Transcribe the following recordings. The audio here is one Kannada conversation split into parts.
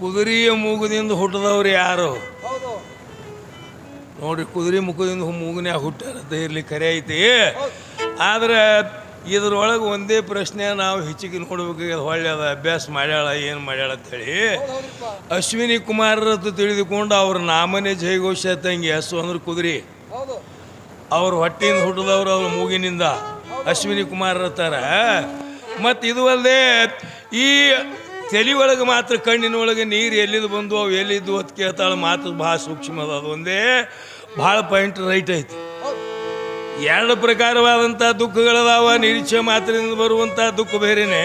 ಕುದುರೆಯ ಮೂಗದಿಂದ ಹುಟ್ಟಿದವ್ರು ಯಾರು? ನೋಡಿ ನೋಡ್ರಿ ಕುದುರೆ ಮುಖದಿಂದ ಮೂಗನ್ಯಾಗ ಹುಟ್ಟಾರತ್ತ ಇರಲಿ ಕರೆ ಐತಿ. ಆದ್ರೆ ಇದ್ರೊಳಗೆ ಒಂದೇ ಪ್ರಶ್ನೆ ನಾವು ಹೆಚ್ಚಿಗೆ ನೋಡ್ಬೇಕಾಗ್ಯದ ಹೊಳ್ಳಿ ಅದ ಅಭ್ಯಾಸ ಮಾಡ್ಯಾಳ ಏನು ಮಾಡ್ಯಾಳ ಅಂತೇಳಿ ಅಶ್ವಿನಿ ಕುಮಾರರದ್ದು ತಿಳಿದುಕೊಂಡು ಅವ್ರ ನಾಮನೇ ಜಯಘೋಷ ತಂಗಿ ಹಸು ಅಂದ್ರೆ ಕುದುರೆ. ಅವ್ರ ಹೊಟ್ಟೆಯಿಂದ ಹುಟ್ಟಿದವ್ರು ಅವ್ರ ಮೂಗಿನಿಂದ. ಅಶ್ವಿನಿ ಕುಮಾರ್ ಇರ್ತಾರ ಮತ್ತು ಇದು ಅಲ್ಲದೆ ಈ ತಲೆ ಒಳಗೆ ಮಾತ್ರ ಕಣ್ಣಿನ ಒಳಗೆ ನೀರು ಎಲ್ಲಿದ್ದು ಬಂದು ಅವು ಎಲ್ಲಿದ್ದು ಅಂತ ಕೇಳ್ತಾಳೆ ಮಾತು ಭಾಳ ಸೂಕ್ಷ್ಮ ಅದ ಅದು ಒಂದೇ ಭಾಳ ಪಾಯಿಂಟ್ ರೈಟ್ ಐತಿ ಎರಡು ಪ್ರಕಾರವಾದಂಥ ದುಃಖಗಳದಾವ ನಿರೀಕ್ಷೆ ಮಾತ್ರದಿಂದ ಬರುವಂಥ ದುಃಖ ಬೇರೆನೇ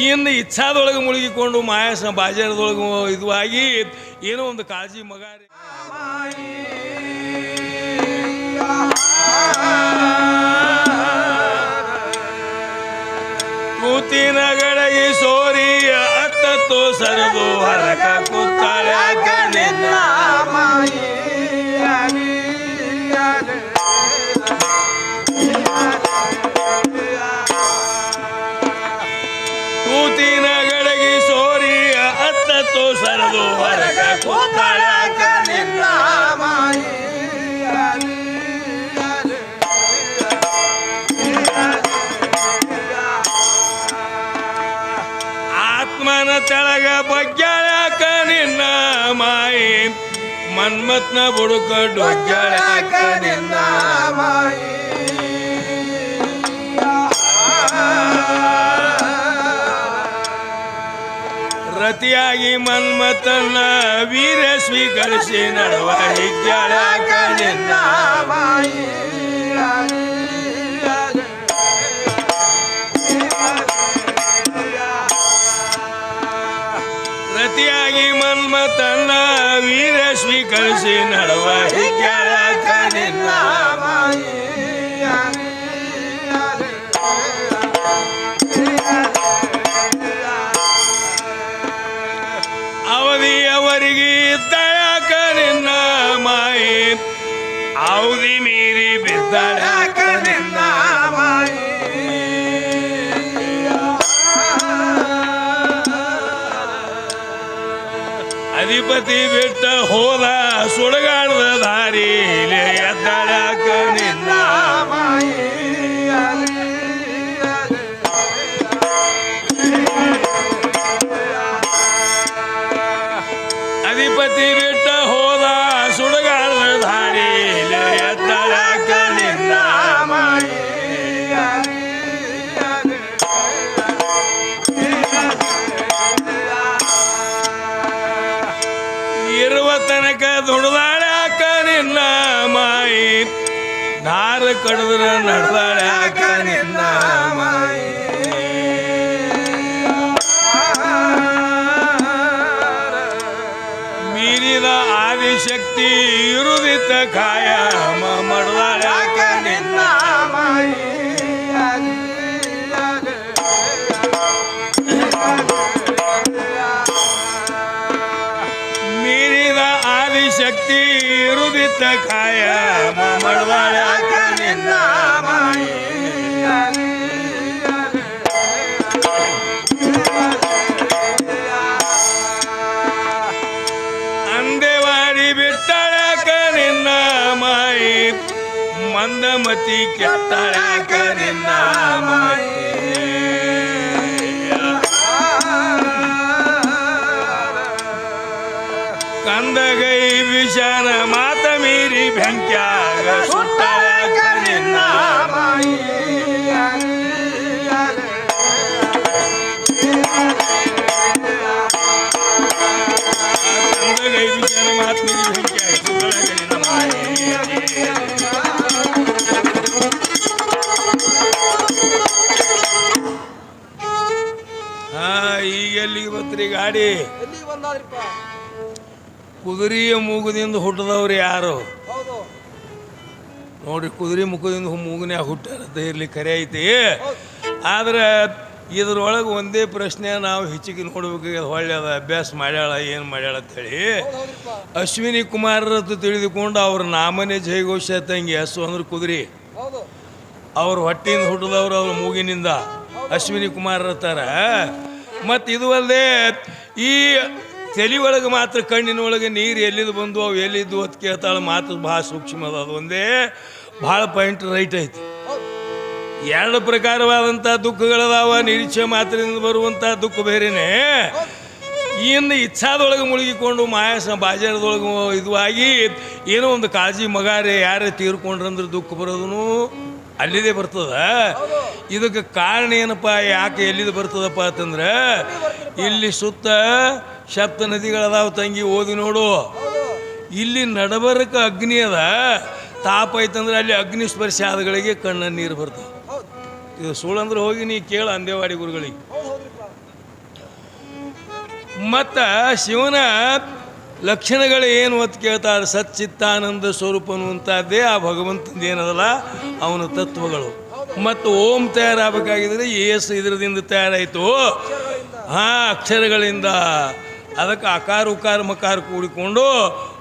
ಇನ್ನು ಇಚ್ಛಾದೊಳಗೆ ಮುಳುಗಿಕೊಂಡು ಮಾಯಾಸ ಬಾಜಾರದೊಳಗೆ ಇದು ಆಗಿ ಏನೋ ಒಂದು ಕಾಳಜಿ ಮಗಾರಿ ಕೂತಿನ ಸೋರಿಯ ಸೋರಿ ಅತ್ತತ್ತು ಸರದು ಹರಕ ಕೂತಾಳೆ. ನಿನ್ನ ಕೂತಿನ ಗಡಗಿ ಸೋರಿ ಅತ್ತತ್ತು ಸರದು ಹರಕ ಕೂತಾಳೆ. ತೆಳಗ ಬಗ್ಗ್ಯಾಳಕ ನಿನ್ನ ಮಾಯಿ. ಮನ್ಮತ್ನ ಬುಡುಕ ಡೊಗ್ಗ್ಯಾಳಕ ನಿನ್ನ ರತಿಯಾಗಿ ಮನ್ಮತನ ವೀರ ಸ್ವೀಕರಿಸಿ ನಡುವ ಹಿಗ್ಗ್ಯಾಳಕ ನಿನ್ನ ರತಿಯಾಗಿ ಮನ್ಮತನ್ನ ವೀರ ಸ್ವೀಕರಿಸಿ ನಡುವ ಅಧಿಪತಿ ಬಿಟ್ಟ ಹೋದ ಸುಡಗಾಡದ ದಾರಿ ಎದ್ದಳಕ ನಿನ್ನ ಅಧಿಪತಿ ಬಿಟ್ಟ ಹೋದ ಸುಡಗಾಡದ ದಾರಿ ಎದ್ದಳಕ ದಾರ ಕಡಿದ್ರ ನಡೆದಾಳೆ ನಿನ್ನ ಮೀರಿದ ಆದಿಶಕ್ತಿ ಇರುದಿತ್ತ ಕಾಯ ಮಡ್ದಾಳ್ಯಾಕ ಆದಿಶಕ್ತಿ ಇರುದಿತ್ತ ಕಾಯ ಮಡ್ದಾಳ್ಯಾಕ ನಿನ್ನ ಅಂದೆವಾಡಿ ಬಿಟ್ಟಳಕ ನಿನ್ನ ಮಾಯಿ. ಮಂದಮತಿ ಕೆತ್ತಳಕ ವಿಷಾನ ಮಾತ ಮೀರಿ ಬೆಂಕ್ಯಾಗ ಸುಟ್ಟಳಕ ನಿನ್ನ ಹಾ ಈಗ ಎಲ್ಲಿಗೆ ಬರ್ತೀರಿ ಗಾಡಿ? ಎಲ್ಲಿಗೆ ಬಂದಾದ್ರಿಪ್ಪ? ಕುದುರೆಯ ಮೂಗದಿಂದ ಹುಟ್ಟದವ್ರು ಯಾರು? ನೋಡಿ ನೋಡ್ರಿ ಕುದುರೆ ಮುಖದಿಂದ ಮೂಗನ್ಯಾಗ ಹುಟ್ಟಾರತ್ತ ಇರಲಿ ಕರೆ ಐತಿ. ಆದ್ರೆ ಇದ್ರೊಳಗೆ ಒಂದೇ ಪ್ರಶ್ನೆ ನಾವು ಹೆಚ್ಚಿಗೆ ನೋಡ್ಬೇಕಾಗ್ಯದ ಹೊಳ್ಳಿ ಅದ ಅಭ್ಯಾಸ ಮಾಡ್ಯಾಳ ಏನು ಮಾಡ್ಯಾಳ ಅಂತೇಳಿ ಹೇಳಿ. ಅಶ್ವಿನಿ ಕುಮಾರರದ್ದು ತಿಳಿದುಕೊಂಡು ಅವ್ರ ನಾಮನೇ ಜಯಘೋಷ ತಂಗಿ ಹಸು ಅಂದ್ರೆ ಕುದುರೆ. ಅವ್ರ ಹೊಟ್ಟಿಯಿಂದ ಹುಟ್ಟಿದವ್ರು ಅವ್ರ ಮೂಗಿನಿಂದ. ಅಶ್ವಿನಿ ಕುಮಾರ್ ಇರ್ತಾರ ಮತ್ತು ಇದು ಅಲ್ಲದೆ ಈ ತಲೆ ಒಳಗೆ ಮಾತ್ರ ಕಣ್ಣಿನ ಒಳಗೆ ನೀರು ಎಲ್ಲಿದ್ದು ಬಂದು ಅವು ಎಲ್ಲಿದ್ದು ಅಂತ ಕೇಳ್ತಾಳೆ, ಮಾತು ಭಾಳ ಸೂಕ್ಷ್ಮ ಅದ. ಅದು ಒಂದೇ ಭಾಳ ಪಾಯಿಂಟ್ ರೈಟ್ ಐತಿ. ಎರಡು ಪ್ರಕಾರವಾದಂಥ ದುಃಖಗಳದಾವ, ನಿರೀಕ್ಷೆ ಮಾತ್ರದಿಂದ ಬರುವಂಥ ದುಃಖ ಬೇರೆನೆ. ಇನ್ನು ಇಚ್ಛಾದೊಳಗೆ ಮುಳುಗಿಕೊಂಡು, ಮಾಯಾಸ ಬಾಜಾರದೊಳಗೆ ಇದು ಆಗಿ ಏನೋ ಒಂದು ಕಾಳಜಿ ಮಗಾರೆ, ಯಾರೇ ತೀರ್ಕೊಂಡ್ರಂದ್ರೆ ದುಃಖ ಬರೋದೂ ಅಲ್ಲಿದೆ ಬರ್ತದ. ಇದಕ್ಕೆ ಕಾರಣ ಏನಪ್ಪ, ಯಾಕೆ ಎಲ್ಲಿದೆ ಬರ್ತದಪ್ಪ ಅಂತಂದ್ರೆ, ಇಲ್ಲಿ ಸುತ್ತ ಸಪ್ತ ನದಿಗಳದಾವ ತಂಗಿ, ಓದಿ ನೋಡು. ಇಲ್ಲಿ ನಡಬರಕ ಅಗ್ನಿ ಅದ. ತಾಪ ಐತಂದ್ರೆ ಅಲ್ಲಿ ಅಗ್ನಿ ಸ್ಪರ್ಶ ಆದಗಳಿಗೆ ಕಣ್ಣ ನೀರು ಬರ್ತವೆ. ಇದು ಸುಳ್ಳಂದ್ರೆ ಹೋಗಿ ನೀ ಕೇಳ ಅಂದೇವಾಡಿ ಗುರುಗಳಿಗೆ. ಮತ್ತು ಶಿವನ ಲಕ್ಷಣಗಳು ಏನು ಅಂತ ಕೇಳ್ತಾರೆ? ಸಚ್ಚಿತ್ತಾನಂದ ಸ್ವರೂಪನು ಅಂತದ್ದೇ ಆ ಭಗವಂತಂದು ಏನದಲ್ಲ? ಅವನ ತತ್ವಗಳು. ಮತ್ತು ಓಂ ತಯಾರಾಗಬೇಕಾಗಿದ್ರೆ ಏಸು ಇದರದಿಂದ ತಯಾರಾಯಿತು. ಹಾಂ, ಅಕ್ಷರಗಳಿಂದ. ಅದಕ್ಕೆ ಅಕಾರ ಉಕಾರ ಮಕಾರ ಕೂಡಿಕೊಂಡು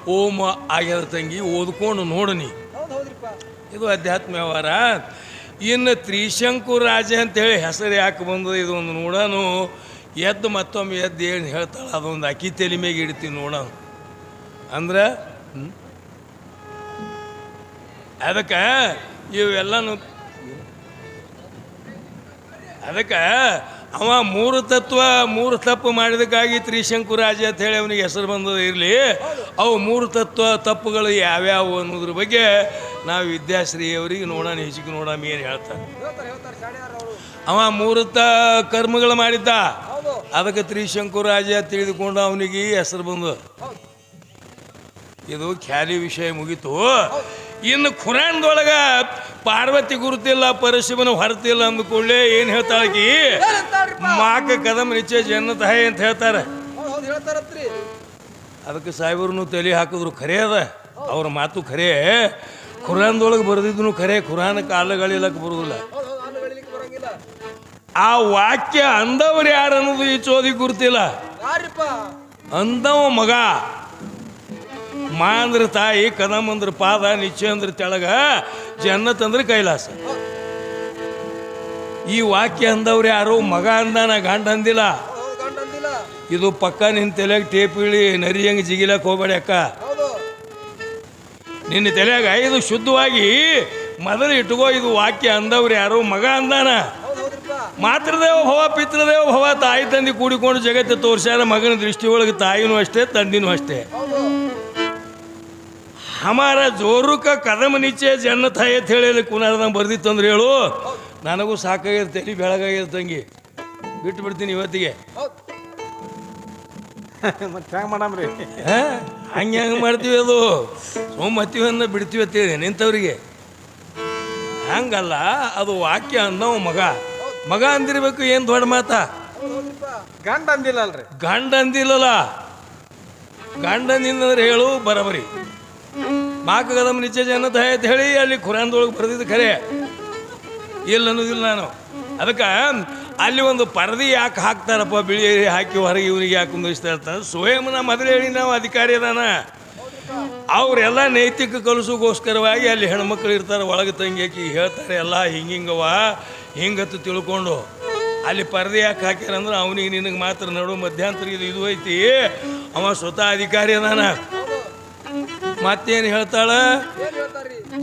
ಓಮ ಆಗ್ಯದ ತಂಗಿ ಓದ್ಕೊಂಡು ನೋಡನಿ ಇದು ಅಧ್ಯಾತ್ಮ ವ್ಯವಹಾರ. ಇನ್ನು ತ್ರಿಶಂಕು ರಾಜ ಅಂತೇಳಿ ಹೆಸರು ಯಾಕೆ ಬಂದು ಇದೊಂದು ನೋಡೋನು. ಎದ್ದು ಮತ್ತೊಮ್ಮೆ ಎದ್ದು ಏನು ಹೇಳ್ತಾಳೆ ಅದೊಂದು ಅಕ್ಕಿ ತಲೆ ಮೇಲೆ ಇಡ್ತೀನಿ ನೋಡೋನು. ಅಂದ್ರೆ? ಅದಕ್ಕೆ ಇವೆಲ್ಲನೂ ಅದಕ್ಕೆ ಅವ ಮೂರು ತತ್ವ, ಮೂರು ತಪ್ಪು ಮಾಡಿದಕ್ಕಾಗಿ ಅಂತ ಹೇಳಿ ಅವನಿಗೆ ಹೆಸರು ಬಂದದ್ದು ಇರಲಿ. ಅವು ಮೂರು ತತ್ವ, ತಪ್ಪುಗಳು ಯಾವ್ಯಾವು ಅನ್ನೋದ್ರ ಬಗ್ಗೆ ನಾವು ವಿದ್ಯಾಶ್ರೀ ಅವರಿಗೆ ನೋಡೋಣ ಹೆಚ್ಚಿಗೆ ನೋಡೋಣ ಏನು ಹೇಳ್ತಾರೆ. ಅವ ಮೂರು ತ, ಕರ್ಮಗಳು ಮಾಡಿದ್ದ. ಅದಕ್ಕೆ ತ್ರಿಶಂಕು ರಾಜ ತಿಳಿದುಕೊಂಡು ಅವನಿಗೆ ಹೆಸರು ಬಂದು ಇದು ಖ್ಯಾಲಿ ವಿಷಯ ಮುಗೀತು. ಇನ್ನು ಖುರಾನ್ದೊಳಗ ಪಾರ್ವತಿ ಗುರುತಿಲ್ಲ ಪರಶಿವನ ಹೊರತಿಲ್ಲ ಅಂದ್ಕೊಳ್ಳೆ ಏನು ಹೇಳ್ತಾಳಕಿ ಮಾಕ ಕದಂ ನಿಚ್ಚ ಜನ್ನತ ಹೈ ಅಂತ ಹೇಳ್ತಾರೆ. ಅದಕ್ಕೆ ಸಾಹೇಬ್ರನ್ನು ತಲೆ ಹಾಕಿದ್ರು ಖರೆ ಅದ. ಅವ್ರ ಮಾತು ಖರೆ. ಖುರಾನ್ದೊಳಗೆ ಬರೆದಿದ್ನು ಖರೆ. ಖುರಾನ್ ಕಾಲಗಳಿಲ್ಲಕ್ಕೆ ಬರುವುದಿಲ್ಲ ಆ ವಾಕ್ಯ ಅಂದವ್ರು ಯಾರು ಅನ್ನೋದು ಈ ಚೋದಿ ಗುರುತಿಲ್ಲ. ಅಂದವ ಮಗ. ಮಾ ಅಂದ್ರೆ ತಾಯಿ ಕದಮ್ ಅಂದ್ರ ಪಾದ ನಿಚ್ಚೆ ಅಂದ್ರೆ ತೆಳಗ ಜನ್ನತ್ ಅಂದ್ರೆ ಕೈಲಾಸ. ಈ ವಾಕ್ಯ ಅಂದವ್ರು ಯಾರು? ಮಗ ಅಂದಾನ, ಗಂಡ ಅಂದಿಲ್ಲ. ಇದು ಪಕ್ಕ ನಿನ್ನ ತಲೆಯಾಗ ಟೇಪ್ ಇಳಿ, ನರಿ ಹಂಗೆ ಜಿಗಿಲಕ್ಕೆ ಹೋಗ್ಬೇಡಿ ಅಕ್ಕ. ನಿನ್ನ ತಲೆಯಾಗ ಇದು ಶುದ್ಧವಾಗಿ ಮೊದಲು ಇಟ್ಕೋ, ಇದು ವಾಕ್ಯ ಅಂದವ್ರು ಯಾರು? ಮಗ ಅಂದಾನ. ಮಾತೃದೇವ ಭವ, ಪಿತೃದೇವ ಭವ, ತಾಯಿ ತಂದೆ ಕೂಡಿಕೊಂಡು ಜಗತ್ತು ತೋರ್ಸ್ಯಾರ ಮಗನ ದೃಷ್ಟಿ ಒಳಗೆ ತಾಯಿನೂ ಅಷ್ಟೇ, ತಂದಿನೂ ಅಷ್ಟೇ. ಹಮಾರ ಜೋರುಕ ಕದಮ ನಿಚ್ಚೆ ತಾಯಿ ಅಂತ ಹೇಳಿ ಕುನಾರದಂಗೆ ಬರ್ದಿತ್ತು ಅಂದ್ರೆ ಹೇಳು. ನನಗೂ ಸಾಕಾಗ್ಯದ ತಲೆ ಬೆಳಗಾಗ್ಯದ ತಂಗಿ. ಬಿಟ್ಟು ಬಿಡ್ತೀನಿ ಇವತ್ತಿಗೆ. ಮತ್ತೆ ಹೆಂಗೆ ಮಾಡಮ್ರಿ? ಹಾ? ಹಂಗೆ ಹೆಂಗೆ ಮಾಡ್ತೀವಿ ಅದು? ಸೋಮತ್ತೀವನ್ನ ಬಿಡ್ತೀವಿ ಅಂತೇಳಿ ನಿಂತವ್ರಿಗೆ. ಹಂಗಲ್ಲ ಅದು ವಾಕ್ಯ ಅನ್ನೋ ಮಗ. ಮಗ ಅಂದಿರ್ಬೇಕು ಏನು ದೊಡ್ಡ ಮಾತಾ? ಗಂಡ ಅಂದಿಲ್ಲ ಅಲ್ರಿ ಗಂಡ ಅಂದಿಲ್ಲಲ್ಲ. ಗಂಡ ನಿಂದ್ರೆ ಹೇಳು ಬರಬರಿ. ಮಾಕಗದಮ್ ಜನ ದಯ ಅಂತ ಹೇಳಿ ಅಲ್ಲಿ ಖುರಾನ್ದೊಳಗೆ ಬರೆದಿದ್ದು ಖರೆ. ಇಲ್ಲ ಅನ್ನೋದಿಲ್ಲ ನಾನು. ಅದಕ್ಕೆ ಅಲ್ಲಿ ಒಂದು ಪರದಿ ಯಾಕೆ ಹಾಕ್ತಾರಪ್ಪ ಬಿಳಿ ಹಾಕಿ ಹೊರಗೆ ಇವ್ರಿಗೆ ಯಾಕೆ ಕುಂದಿಸ್ತಾ ಇರ್ತಾರೆ? ಸ್ವಯಂನ ಮೊದಲು ಹೇಳಿ ನಾವು ಅಧಿಕಾರಿ ಅದಾನ. ಅವರೆಲ್ಲ ನೈತಿಕ ಕಲಸುಗೋಸ್ಕರವಾಗಿ ಅಲ್ಲಿ ಹೆಣ್ಮಕ್ಳು ಇರ್ತಾರೆ, ಒಳಗೆ ತಂಗಿ ಹೇಳ್ತಾರೆ ಎಲ್ಲ ಹಿಂಗಿಂಗವ ಹಿಂಗತ್ತು ತಿಳ್ಕೊಂಡು. ಅಲ್ಲಿ ಪರದೆ ಯಾಕೆ ಹಾಕ್ಯಾರಂದ್ರೆ ಅವನಿಗೆ ನಿನಗೆ ಮಾತ್ರ ನಡು ಮಧ್ಯಂತರ ಇದು ಇದು ಐತಿ. ಅವ ಸ್ವತಃ ಅಧಿಕಾರಿ ಅದಾನ. ಮತ್ತೇನು ಹೇಳ್ತಾಳ?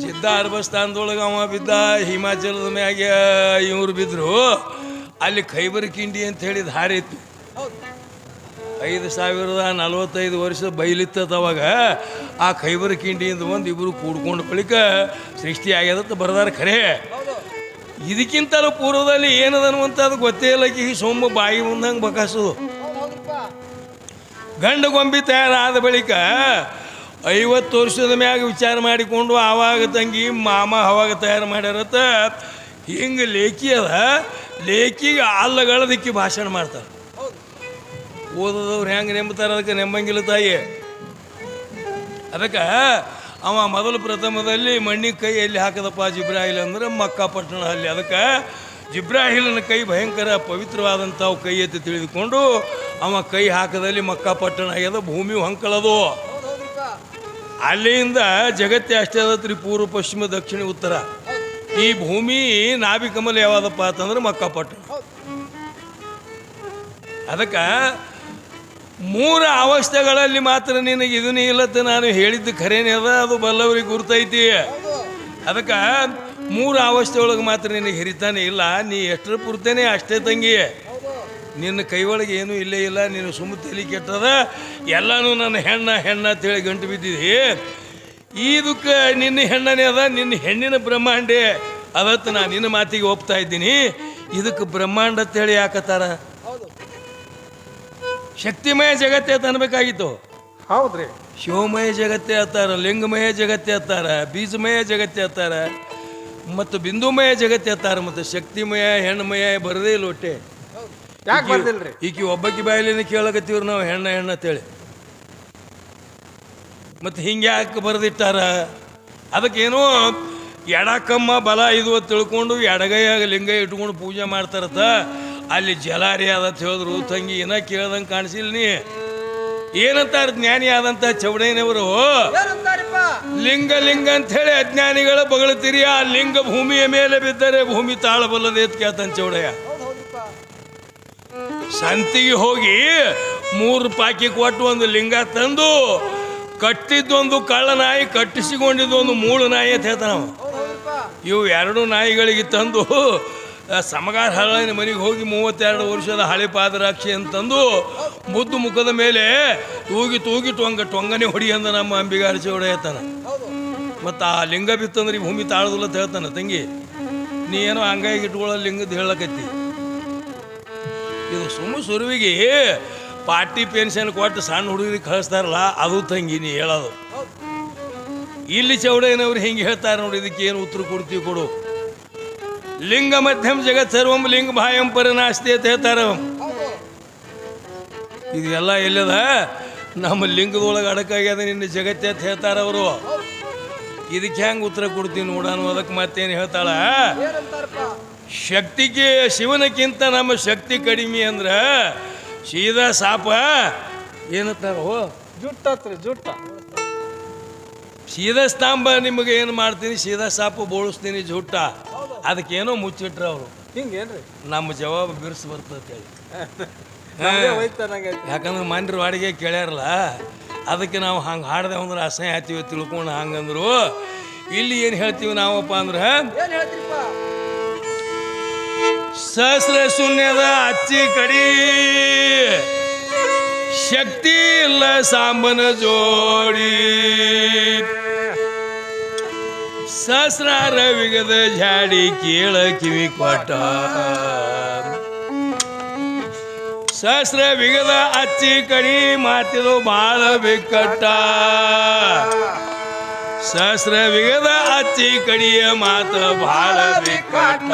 ಸಿದ್ಧ ಅರಬಸ್ಥಾನದೊಳಗೆ ಅವ ಬಿದ್ದ, ಹಿಮಾಚಲದ ಮ್ಯಾಗೆ ಇವ್ರು ಬಿದ್ರು. ಅಲ್ಲಿ ಖೈಬರ್ ಕಿಂಡಿ ಅಂತ ಹೇಳಿದ ಹಾರಿತ್ತು ಐದು ಸಾವಿರದ ನಲವತ್ತೈದು ವರ್ಷ ಬೈಲಿತ್ತದ ಅವಾಗ ಆ ಖೈಬರ್ ಕಿಂಡಿಯಿಂದ ಒಂದು ಇಬ್ಬರು ಕೂಡ್ಕೊಂಡು ಬಳಿಕ ಸೃಷ್ಟಿ ಆಗ್ಯದಂತ ಬರದಾರ ಖರೆ. ಇದಕ್ಕಿಂತಲೂ ಪೂರ್ವದಲ್ಲಿ ಏನದ ಅನ್ನುವಂಥದ್ದು ಗೊತ್ತೇ ಇಲ್ಲ ಈ ಸೊಂಬ ಬಾಯಿ ಮುಂದಂಗೆ ಬಕಾಸು ಗಂಡ ಗೊಂಬಿ ತಯಾರಾದ ಬಳಿಕ ಐವತ್ತು ವರ್ಷದ ಮ್ಯಾಗ ವಿಚಾರ ಮಾಡಿಕೊಂಡು ಆವಾಗ ತಂಗಿ, ಮಾಮ ಅವಾಗ ತಯಾರು ಮಾಡ್ಯಾರತ್ತ. ಹಿಂಗೆ ಲೇಖಿ ಅದ. ಲೇಖಿಗೆ ಅಲ್ಲಗಳದಕ್ಕೆ ಭಾಷಣ ಮಾಡ್ತಾರೆ. ಓದದವ್ರು ಹೆಂಗೆ ನೆಂಬ್ತಾರೆ ಅದಕ್ಕೆ ನೆಂಬಂಗಿಲ್ಲ ತಾಯಿ. ಅದಕ್ಕೆ ಅವ ಮೊದಲು ಪ್ರಥಮದಲ್ಲಿ ಮಣ್ಣಿಗೆ ಕೈ ಎಲ್ಲಿ ಹಾಕದಪ್ಪ ಜಿಬ್ರಾಹಿಲ್ ಅಂದ್ರೆ ಮಕ್ಕಾಪಟ್ಟಣ ಅಲ್ಲಿ ಅದಕ್ಕೆ ಜಿಬ್ರಾಹಿಲನ ಕೈ ಭಯಂಕರ ಪವಿತ್ರವಾದಂಥವು ಕೈ ಎತ್ತಿ ತಿಳಿದುಕೊಂಡು ಅವ ಕೈ ಹಾಕದಲ್ಲಿ ಮಕ್ಕಾಪಟ್ಟಣ ಆಗ್ಯದ, ಭೂಮಿ ಹೊಂಕಳದು ಅಲ್ಲಿಂದ ಜಗತ್ತೆ ಅಷ್ಟೇ ಅದತ್ರಿ ಪೂರ್ವ ಪಶ್ಚಿಮ, ದಕ್ಷಿಣ, ಉತ್ತರ. ಈ ಭೂಮಿ ನಾಭಿಕಮಲ ಯಾವ್ದಪ್ಪ ಅಂತಂದ್ರೆ ಮಕ್ಕಪಟ್ಟಣ. ಅದಕ್ಕೆ ಮೂರು ಅವಸ್ಥೆಗಳಲ್ಲಿ ಮಾತ್ರ ನಿನಗೆ ಇದನ್ನೇ ಇಲ್ಲತ್ತ ನಾನು ಹೇಳಿದ್ದು ಖರೇನೇ ಅದ, ಅದು ಬಲ್ಲವರಿಗೆ ಗುರ್ತೈತಿ. ಅದಕ್ಕೆ ಮೂರು ಅವಸ್ಥೆ ಒಳಗೆ ಮಾತ್ರ ನಿನಗೆ ಹಿರಿತಾನೆ ಇಲ್ಲ, ನೀ ಎಷ್ಟರ ಪುರ್ತೇನೆ ಅಷ್ಟೇ ತಂಗಿ. ನಿನ್ನ ಕೈ ಒಳಗೆ ಏನೂ ಇಲ್ಲೇ ಇಲ್ಲ ನೀನು ಸುಮ್ಮ ತಲೆ ಕೆಟ್ಟದ. ಎಲ್ಲನೂ ನನ್ನ ಹೆಣ್ಣ ಹೆಣ್ಣ ಅಂತೇಳಿ ಗಂಟು ಬಿದ್ದಿದಿ. ಇದಕ್ಕೆ ನಿನ್ನ ಹೆಣ್ಣನೇ ಅದ ನಿನ್ನ ಹೆಣ್ಣಿನ ಬ್ರಹ್ಮಾಂಡೆ. ಅವತ್ತು ನಾನು ನಿನ್ನ ಮಾತಿಗೆ ಒಪ್ತಾ ಇದ್ದೀನಿ. ಇದಕ್ಕೆ ಬ್ರಹ್ಮಾಂಡ ಅಂತೇಳಿ ಯಾಕತ್ತಾರ? ಹೌದು. ಶಕ್ತಿಮಯ ಜಗತ್ತೇ ಅಂತ ಅನ್ಬೇಕಾಗಿತ್ತು. ಹೌದ್ರಿ. ಶಿವಮಯ ಜಗತ್ತೇ ಅತ್ತಾರ ಲಿಂಗಮಯ ಜಗತ್ತೇ ಅತ್ತಾರ ಬೀಜಮಯ ಜಗತ್ತೇ ಅತ್ತಾರ ಮತ್ತು ಬಿಂದುಮಯ ಜಗತ್ತೇ ಅತ್ತಾರ ಮತ್ತು ಶಕ್ತಿಮಯ ಹೆಣ್ಮಯ ಬರದೇ ಇಲ್ಲ ಒಟ್ಟೆ. ಯಾಕೆ ಬರ್ದಿಲ್ರಿ? ಈಕಿ ಒಬ್ಬಕ್ಕಿ ಬಾಯಲಿನ ಕೇಳಕತ್ತೀವ್ರಿ ನಾವು ಹೆಣ್ಣ ಹೆಣ್ಣ ಅಂತೇಳಿ. ಮತ್ತು ಹಿಂಗೆ ಯಾಕೆ ಬರೆದಿಟ್ಟಾರ? ಅದಕ್ಕೇನೋ ಎಡಕಮ್ಮ ಬಲ ಇದು ಅಂತ ತಿಳ್ಕೊಂಡು ಎಡಗೈಯಾಗ ಲಿಂಗ ಇಟ್ಕೊಂಡು ಪೂಜೆ ಮಾಡ್ತಾರತ್ತ. ಅಲ್ಲಿ ಜಲಾರಿ ಅದಂತ ಹೇಳಿದ್ರು. ತಂಗಿ ಏನ ಕೇಳ್ದಂಗೆ ಕಾಣಿಸಿಲ್ಲ ನೀ. ಏನಂತಾರ ಜ್ಞಾನಿ ಆದಂತ ಚೌಡಯ್ಯನವರು? ಲಿಂಗ ಲಿಂಗ ಅಂತ ಹೇಳಿ ಅಜ್ಞಾನಿಗಳ ಬಗಳ್ತೀರಿ ಆ ಲಿಂಗ ಭೂಮಿಯ ಮೇಲೆ ಬಿದ್ದರೆ ಭೂಮಿ ತಾಳಬಲ್ಲದೆ ಅಂತ ಕೇಳ್ತಾನೆ ಚೌಡಯ್ಯ. ಸಂತಿಗೆ ಹೋಗಿ ಮೂರು ಪಾಕಿ ಕೊಟ್ಟು ಒಂದು ಲಿಂಗ ತಂದು ಕಟ್ಟಿದ್ದೊಂದು ಕಳ್ಳ ನಾಯಿ, ಕಟ್ಟಿಸಿಕೊಂಡಿದ್ದೊಂದು ಮೂಳು ನಾಯಿ ಅಂತ ಹೇಳ್ತಾನ ಇವು ಎರಡು ನಾಯಿಗಳಿಗೆ ತಂದು ಸಮಗಾರ ಹಳ್ಳಿನ ಮನೆಗೆ ಹೋಗಿ ಮೂವತ್ತೆರಡು ವರ್ಷದ ಹಳೆ ಪಾದರಾಕ್ಷಿ ಅಂತಂದು ಮುದ್ದು ಮುಖದ ಮೇಲೆ ತೂಗಿ ತೂಗಿ ಟೊಂಗ, ಟೊಂಗನೆ ಹೊಡಿ ಅಂದ ನಮ್ಮ ಅಂಬಿಗಾರ ಚೌಡ ಹೇಳ್ತಾನೆ. ಮತ್ತು ಆ ಲಿಂಗ ಬಿತ್ತಂದ್ರೆ ಈ ಭೂಮಿ ತಾಳದಿಲ್ಲ ಅಂತ ಹೇಳ್ತಾನೆ ತಂಗಿ. ನೀ ಏನೋ ಹಂಗಾಗಿ ಇಟ್ಕೊಳ್ಳೋ ಲಿಂಗದ ಹೇಳಕತ್ತಿ. ಇದು ಸುಮ್ಮ ಸುರುವಿಗೆ ಪಾರ್ಟಿ ಪೆನ್ಷನ್ ಕೊಟ್ಟು ಸಣ್ಣ ಹುಡುಗರಿಗೆ ಕಳಿಸ್ತಾರಲ್ಲ, ಅದು ತಂಗಿನಿ ಹೇಳೋದು. ಇಲ್ಲಿ ಚೌಡಯ್ಯನವ್ರು ಹಿಂಗೆ ಹೇಳ್ತಾರೆ ನೋಡಿ, ಇದಕ್ಕೆ ಏನು ಉತ್ತರ ಕೊಡ್ತೀವಿ ಕೊಡು. ಲಿಂಗ ಮಧ್ಯಮ ಜಗತ್ ಸರ್ವಂ ಲಿಂಗ ಭಾಯಂ ಪರಿನಾಸ್ತಿ ಅಂತ ಹೇಳ್ತಾರ ಇದೆಲ್ಲ ಎಲ್ಲದ? ನಮ್ಮ ಲಿಂಗದೊಳಗೆ ಅಡಕಾಗ್ಯದ ನಿನ್ನ ಜಗತ್ತೆ ಅಂತ ಹೇಳ್ತಾರ ಅವರು. ಇದಕ್ಕೆ ಹೆಂಗೆ ಉತ್ತರ ಕೊಡ್ತೀನಿ ನೋಡಾನು ಅದಕ್ಕೆ ಮತ್ತೇನು ಹೇಳ್ತಾಳ? ಶಕ್ತಿಗೆ ಶಿವನಕ್ಕಿಂತ ನಮ್ಮ ಶಕ್ತಿ ಕಡಿಮೆ ಅಂದ್ರೆ ಸೀದಾ ಸಾಪ ಏನಂತಾರೋ? ಜುಟ್ಟತ್ರಿ ಜುಟ್ಟ. ಸೀದಾ ಸ್ತಾಂಬ ನಿಮಗೆ ಏನು ಮಾಡ್ತೀನಿ? ಸೀದಾ ಸಾಪು ಬೋಳಿಸ್ತೀನಿ ಜುಟ್ಟ. ಅದಕ್ಕೇನೋ ಮುಚ್ಚಿಟ್ರ ಅವರು. ಹಿಂಗೇನ್ರಿ? ನಮ್ಮ ಜವಾಬು ಬಿರ್ಸಿ ಬರ್ತದೆ ಯಾಕಂದ್ರೆ ಮಂಡ್ರ ವಾಡಿಗೆ ಕೇಳ್ಯಾರಲ್ಲ ಅದಕ್ಕೆ ನಾವು ಹಂಗೆ ಹಾಡ್ದೆ ಅಂದ್ರೆ ಅಸಹ್ಯ ಆಯ್ತೀವಿ ತಿಳ್ಕೊಂಡು. ಹಂಗಂದ್ರು ಇಲ್ಲಿ ಏನು ಹೇಳ್ತೀವಿ ನಾವಪ್ಪ ಅಂದ್ರೆ ಏನ್ ಹೇಳ್ತೀರಿಪ್ಪ ಸಹಸ್ರ ಶೂನ್ಯದ ಅಚ್ಚಿ ಕಡಿ ಶಕ್ತಿ ಇಲ್ಲ ಸಾಂಬನ ಜೋಡಿ ಸಹಸ್ರಾರ ವಿಗದ ಜಾಡಿ ಕೇಳ ಕಿವಿ ಕೊಟ್ಟ ಸಹಸ್ರ ವಿಗದ ಅಚ್ಚಿ ಕಡಿ ಮಾತಿದು ಬಾಳ ಬಿಕ್ಕಟ್ಟ ಸಹಸ್ರ ವಿಗದ ಅಚ್ಚಿ ಕಡಿಯ ಮಾತ ಬಾಳ ಬಿಕ್ಕಟ್ಟ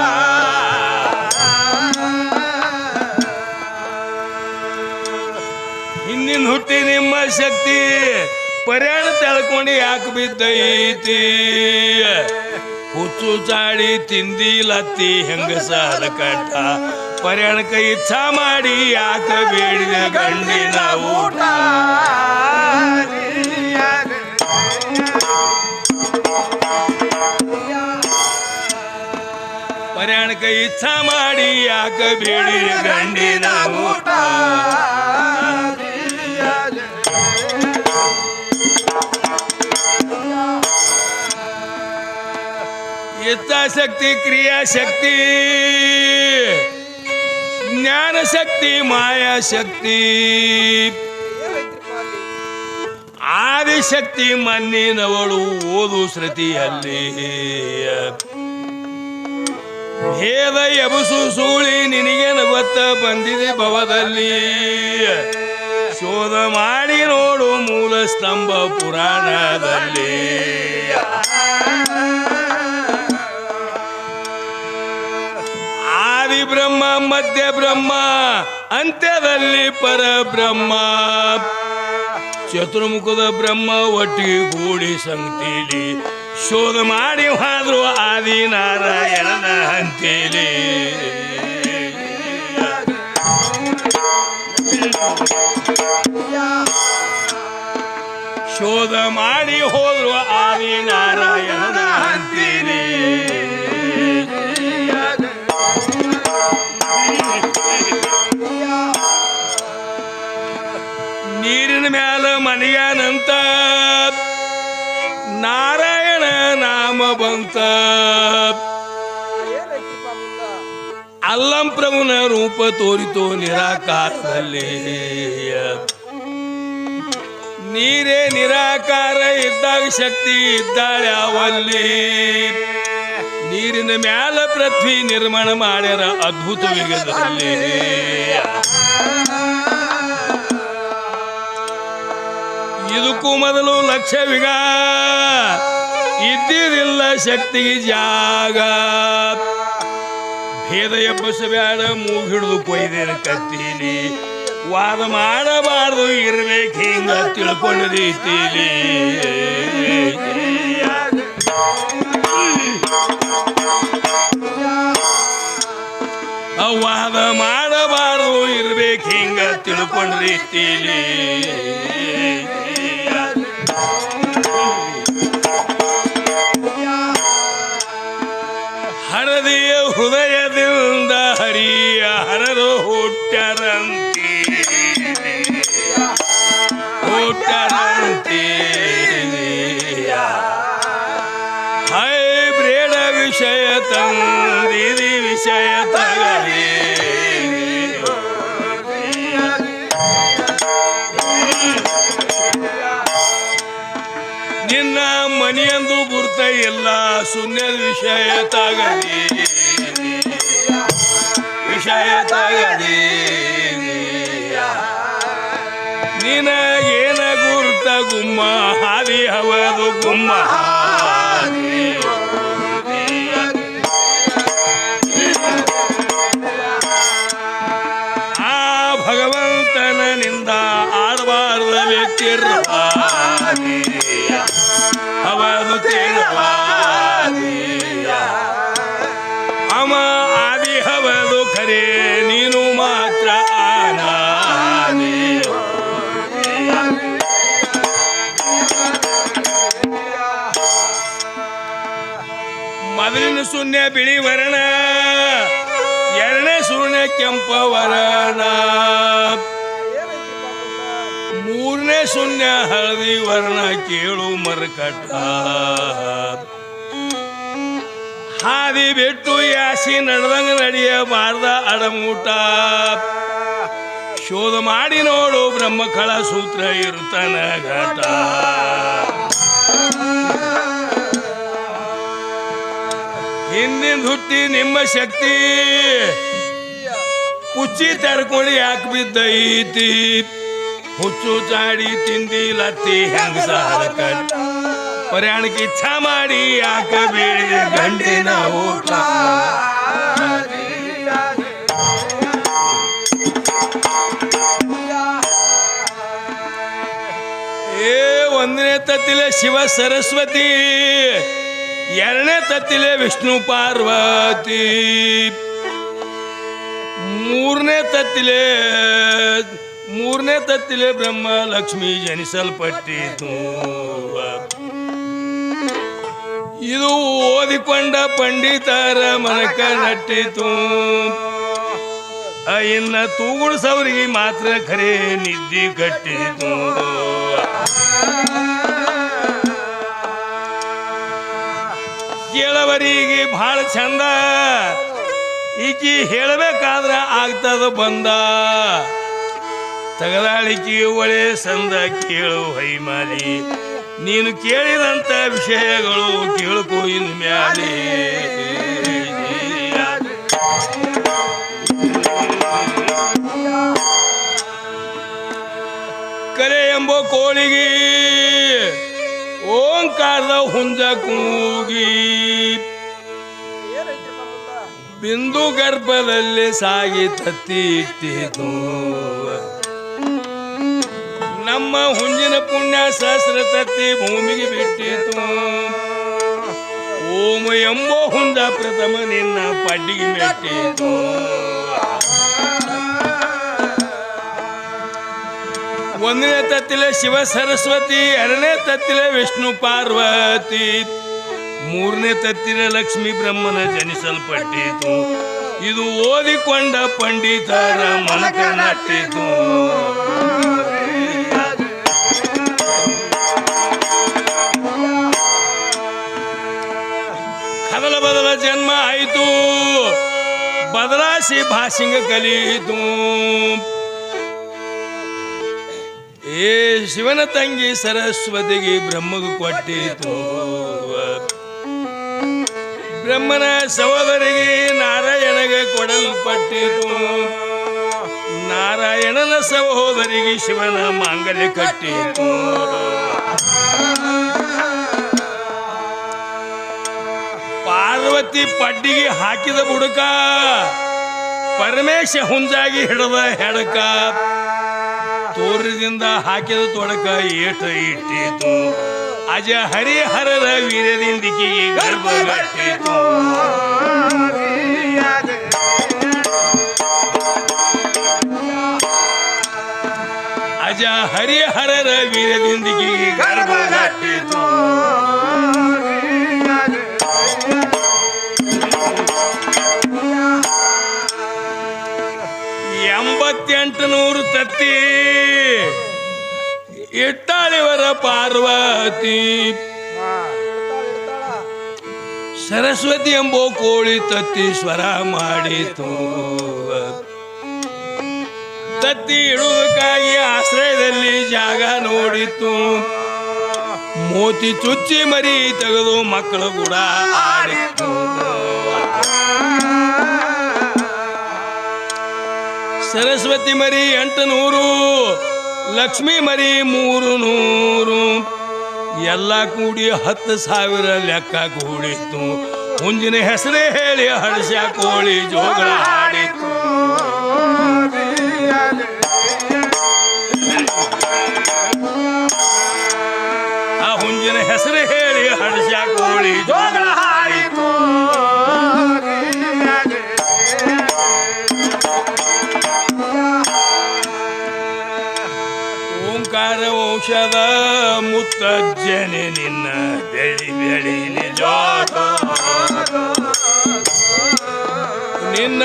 ಹಿಂದಿನ ಹುಟ್ಟಿ ನಿಮ್ಮ ಶಕ್ತಿ ಪರ್ಯಾಣ ತಳ್ಕೊಂಡು ಯಾಕೆ ಬಿದ್ದೈತಿ? ಹುಚ್ಚು ಚಾಡಿ ತಿಂದಿ ಲತ್ತಿ ಹೆಂಗಸಾದ ಕಟ್ಟ. ಪರ್ಯಾಣಕ್ಕೆ ಇಚ್ಛಾ ಮಾಡಿ ಯಾಕ ಬೇಡಿದ ಗಂಡಿನ ಊಟ? ಪರ್ಯಾಣಕ ಇಚ್ಛಾ ಮಾಡಿ ಯಾಕ ಬೇಡಿದ ಗಂಡಿನ ಊಟ ಇಚ್ಛಾಶಕ್ತಿ ಕ್ರಿಯಾಶಕ್ತಿ ಜ್ಞಾನಶಕ್ತಿ ಮಾಯಾಶಕ್ತಿ ಏನೈತ್ರಿಪ್ಪ ಅಲ್ಲಿ ಆದಿಶಕ್ತಿ ಮಣ್ಣಿನವಳು ಓದು ಶ್ರುತಿಯಲ್ಲಿ ಭೇದ ಎಬಸು ಸೂಳಿ ನಿನಗೇನು ಗೊತ್ತ ಬಂದಿದೆ ಭವದಲ್ಲಿ. ಶೋಧ ಮಾಡಿ ನೋಡು ಮೂಲ ಸ್ತಂಭ ಪುರಾಣದಲ್ಲಿ. ಆದಿ ಬ್ರಹ್ಮ, ಮಧ್ಯ ಬ್ರಹ್ಮ, ಅಂತ್ಯದಲ್ಲಿ ಪರಬ್ರಹ್ಮ ಚತುರ್ಮುಖದ ಬ್ರಹ್ಮ ಒಟ್ಟಿಗೆ ಕೂಡಿ ಸಂಗತಿಲಿ ಶೋಧ ಮಾಡಿ ಹಾದ್ರು ಆದಿ ನಾರಾಯಣನ ಹಂತೇಲಿ. ಶೋಧ ಮಾಡಿ ಹೋದ್ರು ಆದಿ ನಾರಾಯಣನ ಹಂತೇಲಿ. ನೀರಿನ ಮ್ಯಾಲ ಮನೆಯಾನಂತ ನಾರಾಯಣ ನಾಮ ಬಂತ. ಅಲ್ಲಂ ಪ್ರಭುನ ರೂಪ ತೋರಿತೋ ನಿರಾಕಾರದಲ್ಲಿ. ನೀರೇ ನಿರಾಕಾರ ಇದ್ದಾಗ ಶಕ್ತಿ ಇದ್ದಾಳೆ ಅವಲ್ಲಿ ನೀರಿನ ಮ್ಯಾಲ ಪೃಥ್ವಿ ನಿರ್ಮಾಣ ಮಾಡ್ಯಾರ ಅದ್ಭುತ ವೇಗದಲ್ಲಿ ಇದಕ್ಕೂ ಮೊದಲು ಲಕ್ಷವಿಗ. ಇದ್ದಿರಿಲ್ಲ ಶಕ್ತಿ ಜಾಗ. ಭೇದ ಎಬ್ಬಸಬೇಡ ಮೂಗ್ ಹಿಡಿದು ಕೊಯ್ದಿರ ಕತ್ತೀಲಿ ವಾದ ಮಾಡಬಾರ್ದು ಇರ್ಬೇಕು ಹಿಂಗ ತಿಳ್ಕೊಂಡು ವಾದ ಮಾಡಬಾರ್ದು ಇರ್ಬೇಕು ಹಿಂಗ ತಿಳ್ಕೊಂಡಿರ್ತೀನಿ ಹರದಿಯ ಹೃದಯದಿಂದ ಹರಿಯ ಹರದು ಹುಟ್ಟರಂತೆ. ಹೈ ಹೈಬ್ರೇಡ ವಿಷಯ ತಂದಿರಿ ವಿಷಯ ತಗಲಿ. ನಿನ್ನ ಮನೆಯಂದು ಗುರ್ತ ಇಲ್ಲ. ಶೂನ್ಯದ ವಿಷಯ ತಗದಿ ವಿಷಯ ತಗದಿ ನಿನಗೇನ ಗುರ್ತ ಗುಮ್ಮ, ಹಾದಿ ಹವದು ಗುಮ್ಮ. ಆ ಭಗವಂತನ ನಿಂದ ಆಡಬಾರ್ದ ಶೂನ್ಯ ಬಿಳಿ ವರ್ಣ ಎರಡನೇ ಶೂನ್ಯ ಕೆಂಪ ವರ್ಣ. ಮೂರನೇ ಶೂನ್ಯ ಹಳದಿ ವರ್ಣ ಕೇಳು ಮರಕಟ್ಟ. ಹಾದಿ ಬಿಟ್ಟು ಯಾಸಿ ನಡೆದಂಗ ನಡೆಯಬಾರ್ದ ಅಡಮೂಟ. ಶೋಧ ಮಾಡಿ ನೋಡು ಬ್ರಹ್ಮಕಳ ಸೂತ್ರ ಇರುತ್ತಾನ ಘಟ. ಹಿಂದಿನ ಹುಟ್ಟಿ ನಿಮ್ಮ ಶಕ್ತಿ. ಕುಚ್ಚಿ ತೆರ್ಕೊಂಡು ಯಾಕೆ ಬಿದ್ದೈತಿ ಹುಚ್ಚು ಚಾಡಿ ತಿಂದಿ ಲತ್ತಿ ಹೆಂಗ ಪ್ರಯಾಣಕ್ಕೆ ಇಚ್ಛಾ ಮಾಡಿ ಯಾಕ ಬೀಳಿದ ಗಂಡಿನ ಊಟ. ಒಂದನೇ ತತ್ತಿಲೆ ಶಿವ ಸರಸ್ವತಿ. ಎರಡನೇ ತತ್ತಿಲೆ ವಿಷ್ಣು ಪಾರ್ವತಿ. ಮೂರನೇ ತತ್ತಿಲೆ ಮೂರನೇ ತತ್ತಿಲೆ ಬ್ರಹ್ಮ ಲಕ್ಷ್ಮಿ ಜನಿಸಲ್ಪಟ್ಟಿತು. ಇದು ಓದಿಕೊಂಡ ಪಂಡಿತರ ಮನಕ ನಟ್ಟಿತು. ಇನ್ನ ತೂಗುಡ್ಸವ್ರಿಗೆ ಮಾತ್ರ ಖರೆ ನಿದ್ದಿ ಕಟ್ಟಿತು. ಕೇಳವರಿಗೆ ಬಹಳ ಚಂದ. ಈಕಿ ಹೇಳಬೇಕಾದ್ರೆ ಆಗ್ತದ ಬಂದ. ತಗದಾಳಿಕೆ ಒಳೆ ಸಂದ ಕೇಳು ಹೈಮಾಲಿ. ನೀನು ಕೇಳಿದಂತ ವಿಷಯಗಳು ಕೇಳಕು ಇನ್ ಮ್ಯಾಲೆ. ಕರೆ ಎಂಬ ಕೋಳಿಗೆ ಓಂಕಾರದ ಹುಂಜ ಕೂಗಿ ಬಿಂದು ಗರ್ಭದಲ್ಲಿ ಸಾಗಿ ತತ್ತಿ ಇಟ್ಟಿತು. ನಮ್ಮ ಹುಂಜಿನ ಪುಣ್ಯ ಸಹಸ್ರ ತತ್ತಿ ಭೂಮಿಗೆ ಬಿಟ್ಟಿತು. ಓಮ ಎಂಬೋ ಹುಂಜ ಪ್ರಥಮ ನಿನ್ನ ಪಡ್ಡಿಗೆ ಮೆಟ್ಟಿತು. ಒಂದನೇ ತತ್ತಿಲೆ ಶಿವ ಸರಸ್ವತಿ, ಎರಡನೇ ತತ್ತಿಲೆ ವಿಷ್ಣು ಪಾರ್ವತಿ. ಮೂರನೇ ತತ್ತಿಲೆ ಲಕ್ಷ್ಮಿ ಬ್ರಹ್ಮನ ಜನಿಸಲ್ಪಟ್ಟಿತು. ಇದು ಓದಿಕೊಂಡ ಪಂಡಿತರ ಮನಕ ನಟ್ಟಿತು ಕದಲ ಬದಲ ಜನ್ಮ ಆಯಿತು. ಬದಲಾಸಿ ಭಾಷಿಂಗ ಕಲಿಯಿತು. ಏ ಶಿವನ ತಂಗಿ ಸರಸ್ವತಿಗೆ ಬ್ರಹ್ಮಗ ಕೊಟ್ಟಿತು ಬ್ರಹ್ಮನ ಸಹೋದರಿಗೆ ನಾರಾಯಣಗೆ ಕೊಡಲ್ಪಟ್ಟಿತು ನಾರಾಯಣನ ಸಹೋದರಿಗೆ ಶಿವನ ಮಾಂಗಲ್ಯ ಕಟ್ಟಿತು ಪಾರ್ವತಿ ಪಡ್ಡಿಗೆ ಹಾಕಿದ ಬುಡಕ ಪರಮೇಶ ಹುಂಜಾಗಿ ಹಿಡದ ಹೆಡಕ ತೋರದಿಂದ ಹಾಕಿದ ತೊಡಕ ಏಟ ಇಟ್ಟಿತು. ಅಜ ಹರಿಹರದ ವೀರದಿಂದ ಅಜ ಹರಿಹರರ ವೀರದಿಂದಿಕೆಗೆ ಪಾರ್ವತಿ. ಸರಸ್ವತಿ ಎಂಬೋ ಕೋಳಿ ತತ್ತಿ ಸ್ವರ ಮಾಡಿತು ತತ್ತಿ ಇಡುವುದಕ್ಕಾಗಿ ಆಶ್ರಯದಲ್ಲಿ ಜಾಗ ನೋಡಿತು. ಮೋತಿ ಚುಚ್ಚಿ ಮರಿ ತೆಗೆದು ಮಕ್ಕಳು ಕೂಡ ಆಡಿತು. ಸರಸ್ವತಿ ಮರಿ ಎಂಟು ನೂರು. ಲಕ್ಷ್ಮಿ ಮರಿ ಮೂರು ನೂರು. ಎಲ್ಲ ಕೂಡಿ ಹತ್ತು ಸಾವಿರ ಲೆಕ್ಕ ಕೂಡಿತ್ತು. ಹುಂಜಿನ ಹೆಸರೇ ಹೇಳಿ ಹಳಸ ಕೋಳಿ ಜೋಗಳ ಹಾಡಿತ್ತು. ಆ ಹುಂಜಿನ ಹೆಸರು ಹೇಳಿ ಹಳಸ ಕೋಳಿ ಜೋಗಳ ಔಷಧ ಮುತ್ತಜ್ಜನೆ ನಿನ್ನ ಬೆಳಿ ಬೆಳಿಲಿ ನಿಜ ನಿನ್ನ